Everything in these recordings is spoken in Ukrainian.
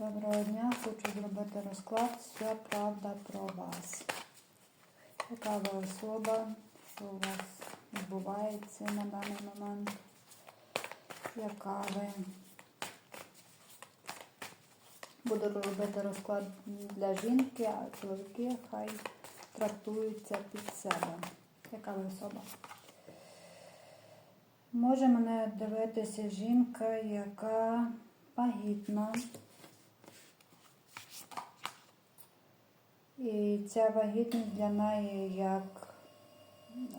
Доброго дня, хочу зробити розклад. Все правда про вас. Яка ви особа, що у вас відбувається на даний момент? Яка ви? Буду робити розклад для жінки, а чоловіки хай трактуються під себе. Яка ви особа? Може мене дивитися жінка, яка вагітна. І ця вагітність для неї як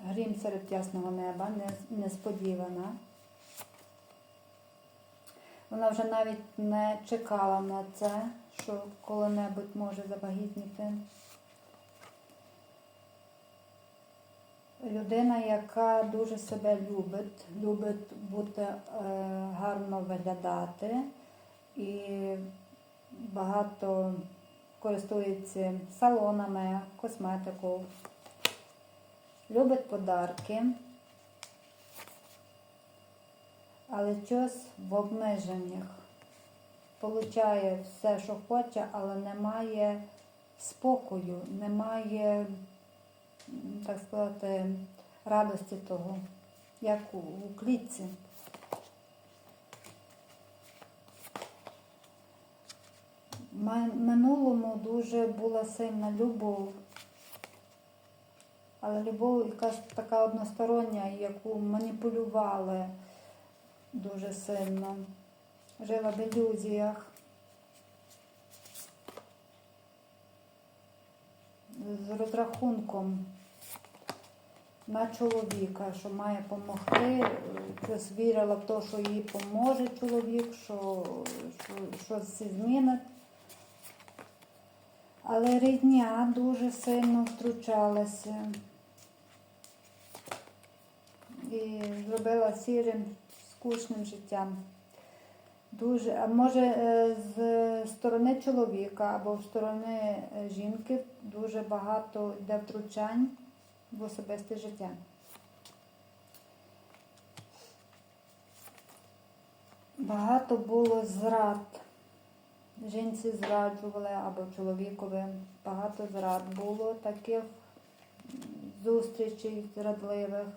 грім серед ясного неба, несподівана. Вона вже навіть не чекала на це, що коли-небудь може завагітніти. Людина, яка дуже себе любить, любить бути е, гарно виглядати і багато користується салонами, косметикою, любить подарки, але щось в обмеженнях. Получає все, що хоче, але немає спокою, немає, так сказати, радості того, як у, клітці. Минулому дуже була сильна любов, але любов якась така одностороння, яку маніпулювали дуже сильно. Жила в ілюзіях. З розрахунком на чоловіка, що має допомогти, щось вірила в те, що їй поможе чоловік, що, що щось змінить. Але рідня дуже сильно втручалася і зробила сірим, скучним життям. Дуже, а може е, з сторони чоловіка або з сторони е, жінки дуже багато йде втручань в особисте життя. Багато було зрад. Жінці зраджували або чоловікові. Багато зрад було таких зустрічей зрадливих.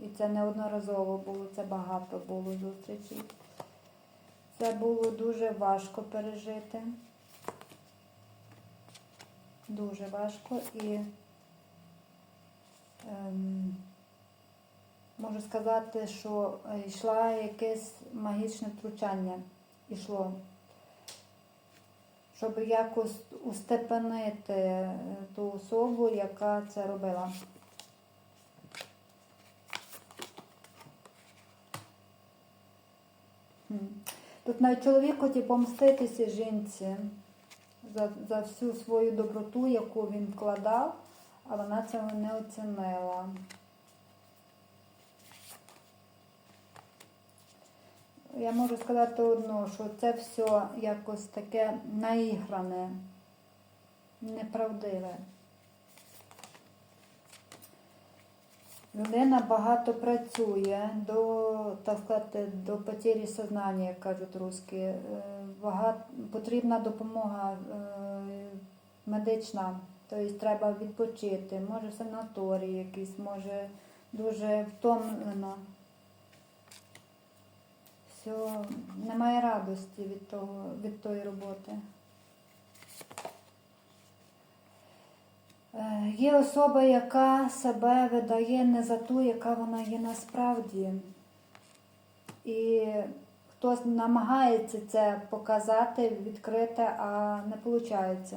І це неодноразово було, це багато було зустрічей. Це було дуже важко пережити. Дуже важко і ем, можу сказати, що е, йшла якесь магічне втручання. Ішло щоб якось устепенити е, ту особу, яка це робила. Тут навіть чоловік хотів помститися жінці за, за всю свою доброту, яку він вкладав, а вона цього не оцінила. Я можу сказати одно, що це все якось таке наігране, неправдиве. Людина багато працює до, так сказати, до потері сознання, як кажуть русські. Е, Багато, потрібна допомога е, медична, тобто треба відпочити, може санаторій якийсь, може дуже втомлена все, немає радості від, того, від тої роботи. Е, Є особа, яка себе видає не за ту, яка вона є насправді. І хтось намагається це показати, відкрити, а не виходить.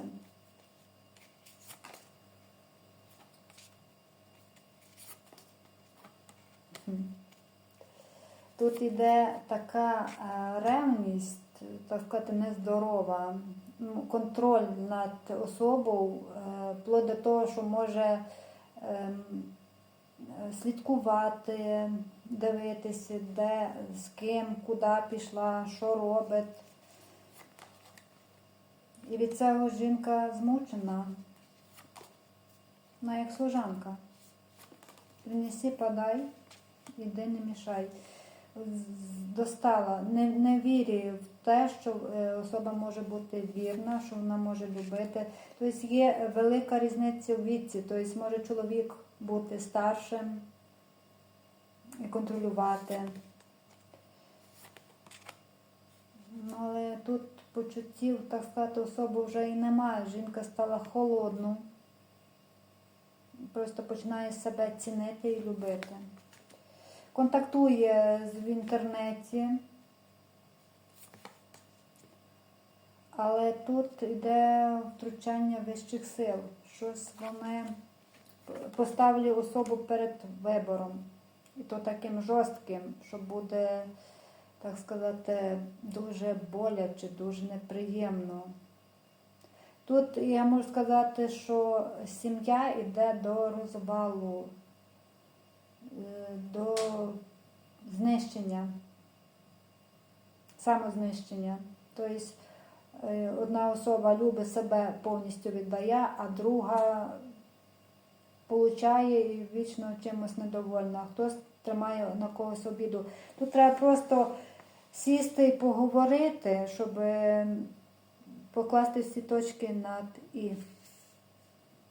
Тут іде така е, ревність, так сказати, нездорова, ну, контроль над особою, е, вплоть до того, що може ем, слідкувати, дивитися, де, з ким, куди пішла, що робить. І від цього жінка змучена, вона як служанка. Принеси, подай, іди не мішай. Достала, не, не вірю в те, що е, особа може бути вірна, що вона може любити. Тобто є велика різниця в віці. Тобто може чоловік бути старшим і контролювати. Але тут почуттів, так сказати, особи вже і немає. Жінка стала холодну. Просто починає себе цінити і любити. Контактує в інтернеті. Але тут йде втручання вищих сил. Щось вони поставлять особу перед вибором. І то таким жорстким, що буде, так сказати, дуже боляче, дуже неприємно. Тут я можу сказати, що сім'я йде до розвалу, до знищення, самознищення. Тобто е, одна особа любить себе повністю віддає, а друга получає і вічно чимось недовольна, хтось тримає на когось обіду. Тут треба просто сісти і поговорити, щоб е, покласти всі точки над і.